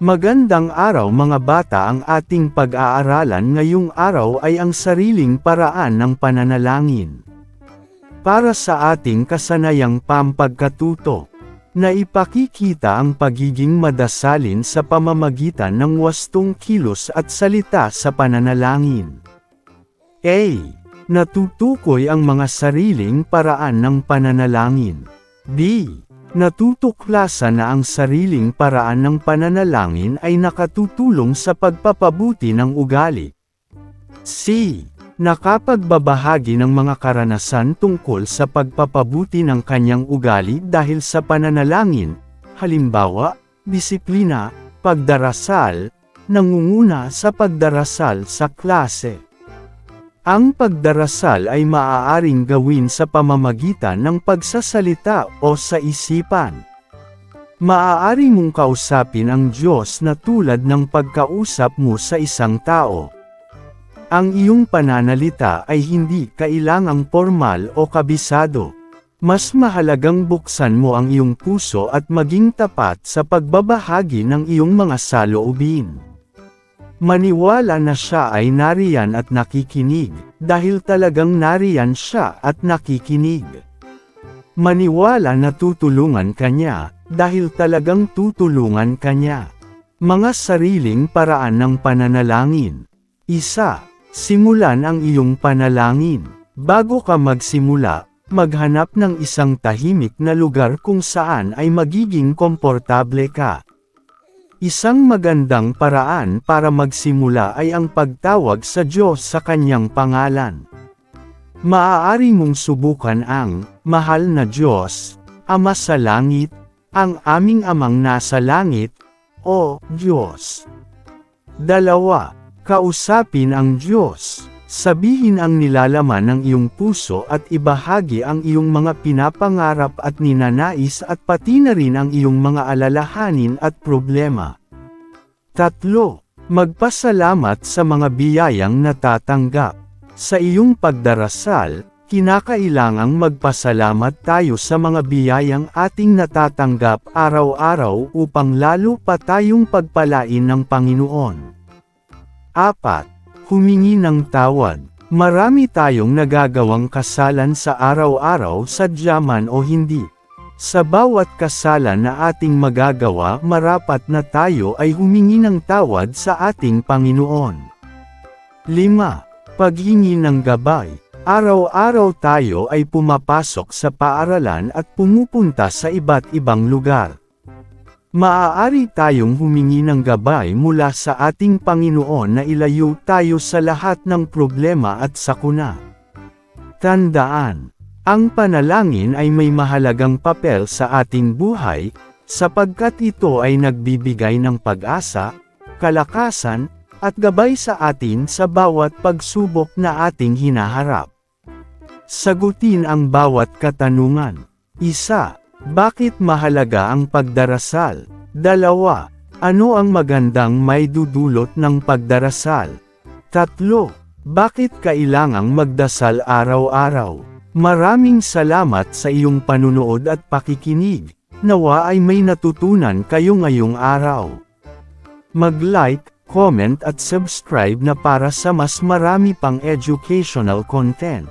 Magandang araw mga bata ang ating pag-aaralan ngayong araw ay ang sariling paraan ng pananalangin. Para sa ating kasanayang pampagkatuto, na ipakikita ang pagiging madasalin sa pamamagitan ng wastong kilos at salita sa pananalangin. A. Natutukoy ang mga sariling paraan ng pananalangin. B. Natutuklasan na ang sariling paraan ng pananalangin ay nakatutulong sa pagpapabuti ng ugali. C. Nakapagbabahagi ng mga karanasan tungkol sa pagpapabuti ng kanyang ugali dahil sa pananalangin, halimbawa, disiplina, pagdarasal, nangunguna sa pagdarasal sa klase. Ang pagdarasal ay maaaring gawin sa pamamagitan ng pagsasalita o sa isipan. Maaari mong kausapin ang Diyos na tulad ng pagkausap mo sa isang tao. Ang iyong pananalita ay hindi kailangang formal o kabisado. Mas mahalagang buksan mo ang iyong puso at maging tapat sa pagbabahagi ng iyong mga saloobin. Maniwala na siya ay nariyan at nakikinig, dahil talagang nariyan siya at nakikinig. Maniwala na tutulungan kanya, dahil talagang tutulungan kanya. Mga sariling paraan ng pananalangin. Isa, simulan ang iyong panalangin. Bago ka magsimula, maghanap ng isang tahimik na lugar kung saan ay magiging komportable ka. Isang magandang paraan para magsimula ay ang pagtawag sa Diyos sa kanyang pangalan. Maaari mong subukan ang, Mahal na Diyos, Ama sa langit, ang aming amang nasa langit, o Diyos. Dalawa, kausapin ang Diyos. Sabihin ang nilalaman ng iyong puso at ibahagi ang iyong mga pinapangarap at ninanais at pati na rin ang iyong mga alalahanin at problema. Tatlo, magpasalamat sa mga biyayang natatanggap. Sa iyong pagdarasal, kinakailangang magpasalamat tayo sa mga biyayang ating natatanggap araw-araw upang lalo pa tayong pagpalain ng Panginoon. 4 humingi ng tawad. Marami tayong nagagawang kasalan sa araw-araw sadyaman o hindi. Sa bawat kasalan na ating magagawa marapat na tayo ay humingi ng tawad sa ating Panginoon. 5. Paghingi ng gabay. Araw-araw tayo ay pumapasok sa paaralan at pumupunta sa iba't ibang lugar. Maaari tayong humingi ng gabay mula sa ating Panginoon na ilayo tayo sa lahat ng problema at sakuna. Tandaan, ang panalangin ay may mahalagang papel sa ating buhay, sapagkat ito ay nagbibigay ng pag-asa, kalakasan, at gabay sa atin sa bawat pagsubok na ating hinaharap. Sagutin ang bawat katanungan. Isa, bakit mahalaga ang pagdarasal? Dalawa, ano ang magandang may dudulot ng pagdarasal? Tatlo, bakit kailangang magdasal araw-araw? Maraming salamat sa iyong panunood at pakikinig. Nawa ay may natutunan kayo ngayong araw. Mag-like, comment at subscribe na para sa mas marami pang educational content.